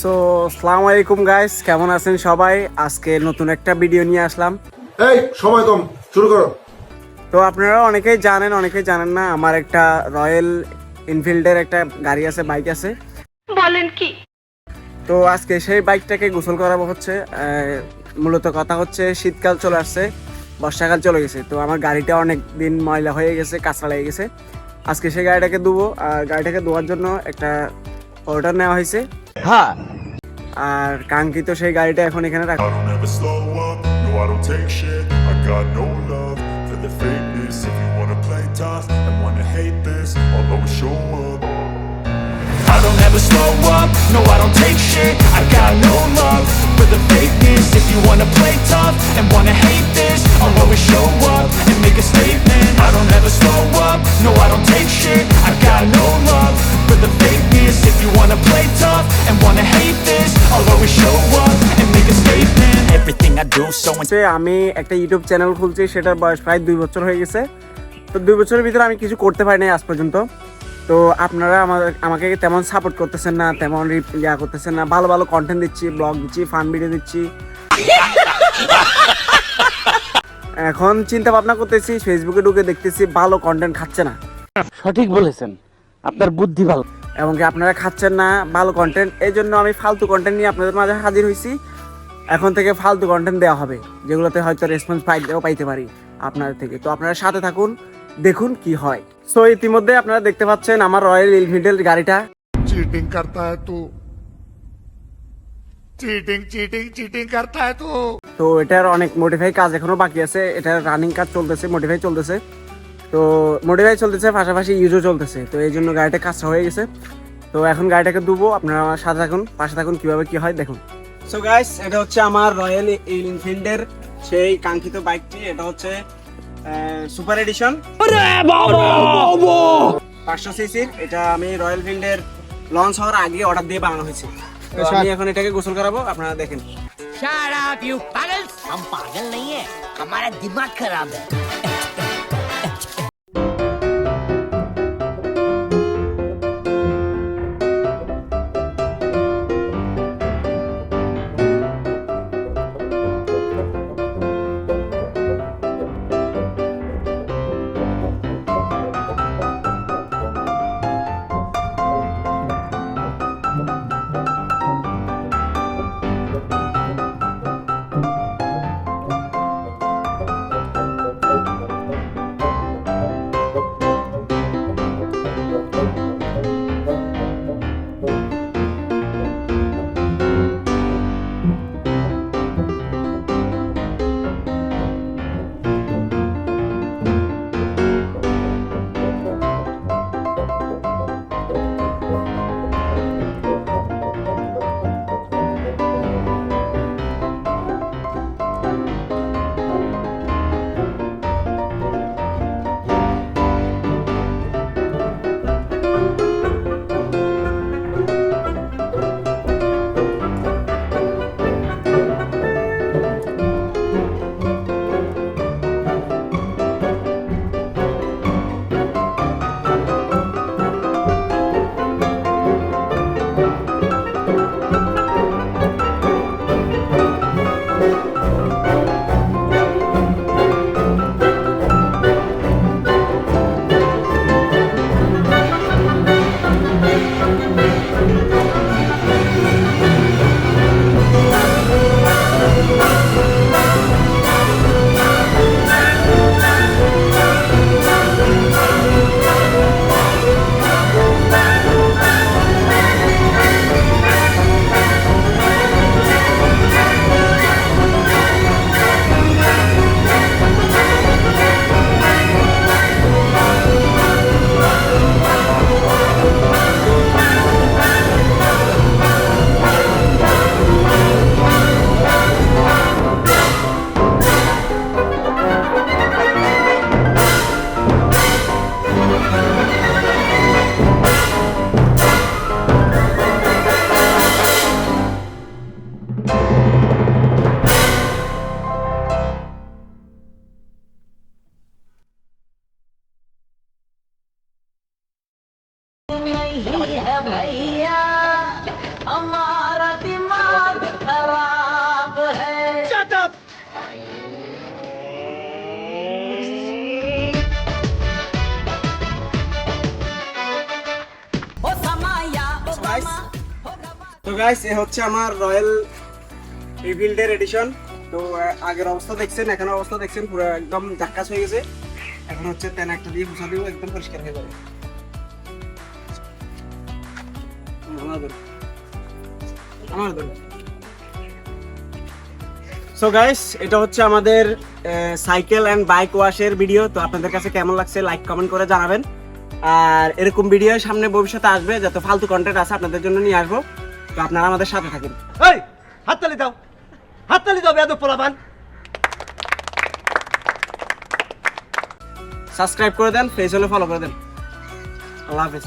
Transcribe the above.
So আসসালামু আলাইকুম guys কেমন আছেন সবাই? আজকে নতুন একটা ভিডিও নিয়ে আসলাম। এই সময় কম শুরু করো। তো আপনারা অনেকেই জানেন অনেকেই জানেন না আমার একটা রয়্যাল এনফিল্ডের একটা গাড়ি আছে বাইক আছে। বলেন কি? তো আজকে সেই বাইকটাকে গোসল করাবো হচ্ছে আহ, মূলত কথা হচ্ছে শীতকাল চলে আসছে বর্ষাকাল চলে গেছে। তো আমার গাড়িটা অনেক দিন ময়লা হয়ে গেছে কাঁচা লেগে গেছে। আজকে সেই গাড়িটাকে ধুবো আর গাড়িটাকে ধোয়ার জন্য একটা অর্ডার নেওয়া হয়েছে। হ্যাঁ আর কাঙ্ক্ষিত সেই গাড়িটা এখন এখানে রাখা I don't ever slow up, no I don't take shit I got no love for the fakeness If you wanna play tough and wanna hate this I'll always show up I don't ever slow up, no I don't take shit I got no love for the fakeness If you wanna play tough and wanna hate this I'll always show up and make a statement I don't ever slow up, no I don't take shit I got no love আমি একটা YouTube channel খুলছি সেটার বয়স প্রায় দুই বছর হয়ে গেছে। তো দুই বছরের ভিতরে আমি কিছু করতে পারি নাই আজ পর্যন্ত। তো আপনারা আমার আমাকে তেমন সাপোর্ট করতেছেন না তেমন ইয়া করতেছেন না। ভালো ভালো কন্টেন্ট দিচ্ছি ব্লগ দিচ্ছি ফান ভিডিও দিচ্ছি। এখন চিন্তা ভাবনা করতেছি ফেসবুকে ঢুকে দেখতেছি ভালো কন্টেন্ট খাচ্ছে না। সঠিক বলেছেন। আপনার বুদ্ধি ভালো। এবং কি আপনারা খাচ্ছেন না ভালো কন্টেন্ট এই জন্য আমি ফালতু কন্টেন্ট নিয়ে আপনাদের মাঝে হাজির হয়েছি এখন থেকে ফালতু কন্টেন্ট দেওয়া হবে যেগুলোতে হয়তো রেসপন্স পাইলেও পাইতে পারি আপনাদের থেকে। তো আপনারা সাথে থাকুন দেখুন কি হয়। সো ইতিমধ্যে আপনারা দেখতে পাচ্ছেন আমার রয়্যাল এনফিল্ডের গাড়িটা। চিটিং করতা হ্যায় তো। চিটিং চিটিং চিটিং করতা হ্যায় তো। তো এটার অনেক মডিফাই কাজ এখনও বাকি আছে। এটার রানিং কাজ চলতেছে মডিফাই চলতেছে। তো মডিফাই চলতেছে পাশাপাশি ইউজও চলতেছে। তো এই জন্য গাড়িটা কাজটা হয়ে গেছে। তো এখন গাড়িটাকে দুবো আপনারা সাথে থাকুন পাশে থাকুন কীভাবে কী হয় দেখুন। সো গাইস এটা হচ্ছে আমার রয়্যাল এনফিল্ডের সেই কাঙ্ক্ষিত বাইকটি এটা হচ্ছে সুপার এডিশন পাঁচশো সিসির এটা আমি রয়্যাল ফিল্ডের লঞ্চ হওয়ার আগে অর্ডার দিয়ে বানানো হয়েছে তো আমি এখন এটাকে গোসল করাবো আপনারা দেখেন Shut up, you pagals! हम पागल नहीं है हमारा दिमाग खराब है नहीं है भैया हमारा दिमाग खराब है তো গাইস এ হচ্ছে আমার রয়্যাল রিভিল্ডের এডিশন তো আগের অবস্থা দেখছেন এখন অবস্থা দেখছেন পুরো একদম ঝাক্কাস হয়ে গেছে এখন হচ্ছে তেন একটা দিয়ে ভুষা দিব একদম পরিষ্কার হয়ে যাবে আমার ধরো। আমার সো গাইস এটা হচ্ছে আমাদের সাইকেল অ্যান্ড বাইক ওয়াশের ভিডিও তো আপনাদের কাছে কেমন লাগছে লাইক কমেন্ট করে জানাবেন। আর এরকম ভিডিও সামনে ভবিষ্যতে আসবে যত ফালতু কন্টেন্ট আছে আপনাদের জন্য নিয়ে আসব। তো আপনারা আমাদের সাথে থাকেন। এই হাততালি দাও। হাততালি দাও বেয়াদব পোলাপান। সাবস্ক্রাইব করে দেন ফেস হলে ফলো করে দেন। আল্লাহ হাফেজ।